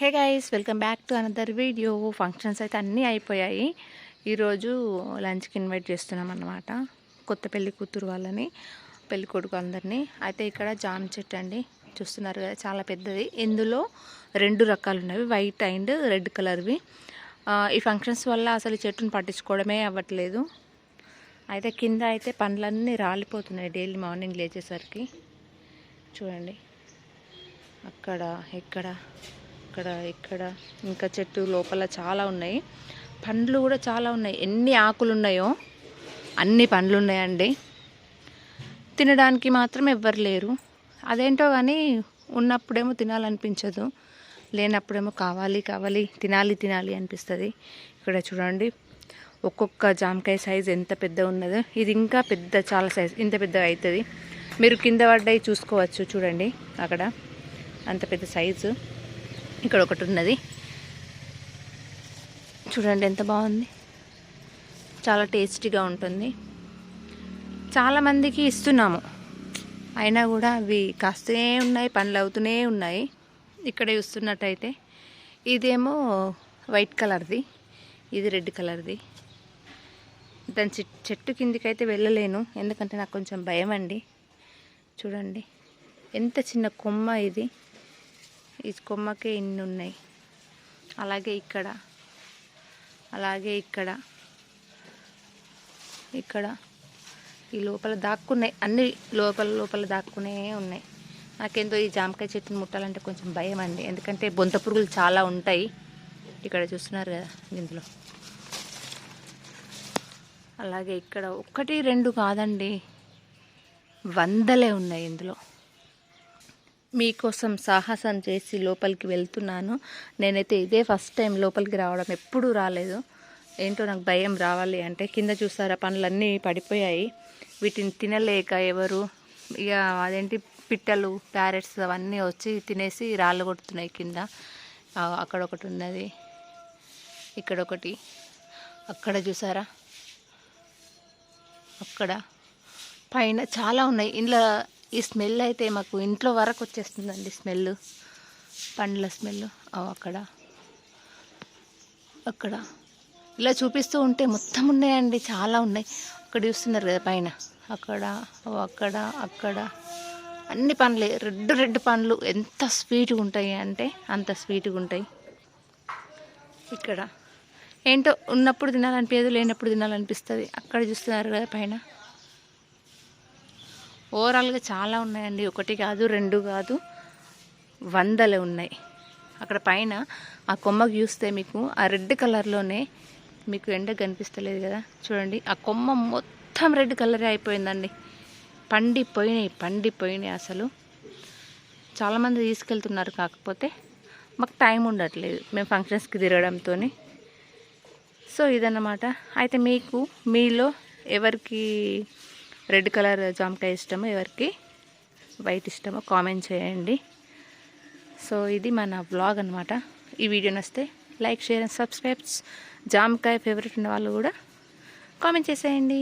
Hey guys welcome back to another video. Functions అయితే అన్నీ అయిపోయాయి. ఈరోజు లంచ్కి ఇన్వైట్ చేస్తున్నాం అన్నమాట. కొత్త పెళ్ళి కూతురు వాళ్ళని పెళ్ళి కొడుకు అందరినీ. అయితే ఇక్కడ జామ చెట్టు అండి. చూస్తున్నారు కదా చాలా పెద్దది. ఇందులో రెండు రకాలు ఉన్నవి. వైట్ అండ్ రెడ్ కలర్వి ఈ ఫంక్షన్స్ వల్ల అసలు చెట్టును పట్టించుకోవడమే అవ్వట్లేదు. అయితే కింద అయితే పండ్లన్నీ రాలిపోతున్నాయి డైలీ మార్నింగ్ లేచేసరికి. చూడండి. అక్కడ ఇక్కడ. ఇక్కడ ఇక్కడ ఇంకా చెట్టు లోపల చాలా ఉన్నాయి. పండ్లు కూడా చాలా ఉన్నాయి. ఎన్ని ఆకులు ఉన్నాయో అన్ని పండ్లు ఉన్నాయండి తినడానికి మాత్రం ఎవ్వరు లేరు. అదేంటో కానీ ఉన్నప్పుడేమో తినాలనిపించదు. లేనప్పుడేమో కావాలి కావాలి తినాలి తినాలి అనిపిస్తుంది. ఇక్కడ చూడండి ఒక్కొక్క జామకాయ సైజ్ ఎంత పెద్ద ఉన్నదో. ఇది ఇంకా పెద్ద చాలా సైజ్ ఇంత పెద్దగా అవుతుంది మీరు కింద పడ్డాయి చూసుకోవచ్చు చూడండి అక్కడ. అంత పెద్ద సైజు. ఇక్కడ ఒకటి ఉన్నది. చూడండి ఎంత బాగుంది. చాలా టేస్టీగా ఉంటుంది. చాలామందికి ఇస్తున్నాము. అయినా కూడా అవి కాస్తూనే ఉన్నాయి పండ్లు అవుతూనే ఉన్నాయి. ఇక్కడ చూస్తున్నట్టయితే ఇదేమో వైట్ కలర్ది ఇది రెడ్ కలర్ది. దాని చెట్ చెట్టు కిందికైతే వెళ్ళలేను ఎందుకంటే నాకు కొంచెం భయం అండి చూడండి ఎంత చిన్న కొమ్మ ఇది. ఈ కొమ్మకే ఇన్ని ఉన్నాయి అలాగే ఇక్కడ. అలాగే ఇక్కడ. ఇక్కడ. ఈ లోపల దాక్కున్నాయి. అన్ని లోపల లోపల దాక్కునే ఉన్నాయి. నాకేందో ఈ జామకాయ చెట్టుని ముట్టాలంటే కొంచెం భయం అండి. ఎందుకంటే బొంత పురుగులు చాలా ఉంటాయి. ఇక్కడ చూస్తున్నారు కదా ఇందులో. అలాగే ఇక్కడ ఒకటి రెండు కాదండి. వందలే ఉన్నాయి ఇందులో. మీకోసం సాహసం చేసి లోపలికి వెళ్తున్నాను. నేనైతే ఇదే ఫస్ట్ టైం లోపలికి రావడం ఎప్పుడూ రాలేదు. ఏంటో నాకు భయం రావాలి అంటే కింద చూసారా పనులన్నీ పడిపోయాయి. వీటిని తినలేక ఎవరు ఇక అదేంటి పిట్టలు ప్యారెట్స్ అవన్నీ వచ్చి తినేసి రాళ్ళు కొడుతున్నాయి కింద. అక్కడ ఒకటి ఉన్నది. ఇక్కడ ఒకటి. అక్కడ చూసారా? అక్కడ. పైన చాలా ఉన్నాయి. ఇంట్లో ఈ స్మెల్ అయితే మాకు ఇంట్లో వరకు వచ్చేస్తుందండి స్మెల్. పండ్ల స్మెల్. అక్కడ. అక్కడ. ఇలా చూపిస్తూ ఉంటే మొత్తం ఉన్నాయండి. చాలా ఉన్నాయి. అక్కడ చూస్తున్నారు కదా పైన. అక్కడ అక్కడ అక్కడ. అన్ని పండ్లే. రెడ్ రెడ్ పండ్లు. ఎంత స్వీట్గా ఉంటాయి అంటే అంత స్వీట్గా ఉంటాయి. ఇక్కడ. ఏంటో ఉన్నప్పుడు తినాలనిపించదు లేనప్పుడు తినాలనిపిస్తుంది. అక్కడ చూస్తున్నారు కదా పైన. ఓవరాల్గా చాలా ఉన్నాయండి. ఒకటి కాదు రెండు కాదు వందలు ఉన్నాయి. అక్కడ పైన ఆ కొమ్మకు చూస్తే మీకు ఆ రెడ్ కలర్లోనే మీకు ఎండ కనిపిస్తలేదు కదా. చూడండి ఆ కొమ్మ మొత్తం రెడ్ కలరే అయిపోయిందండి. పండిపోయినాయి పండిపోయినాయి అసలు. చాలామంది తీసుకెళ్తున్నారు కాకపోతే మాకు టైం ఉండట్లేదు మేము ఫంక్షన్స్కి తిరగడంతో సో ఇదన్నమాట. అయితే మీకు మీలో ఎవరికి రెడ్ కలర్ జామకాయ ఇష్టమో ఎవరికి? వైట్ ఇష్టమో కామెంట్ చేయండి. సో ఇది మన వ్లాగ్ అనమాట ఈ వీడియో నస్తే లైక్ షేర్ అండ్ సబ్స్క్రైబ్స్. జామకాయ ఫేవరెట్ ఉన్న వాళ్ళు కూడా కామెంట్ చేసేయండి.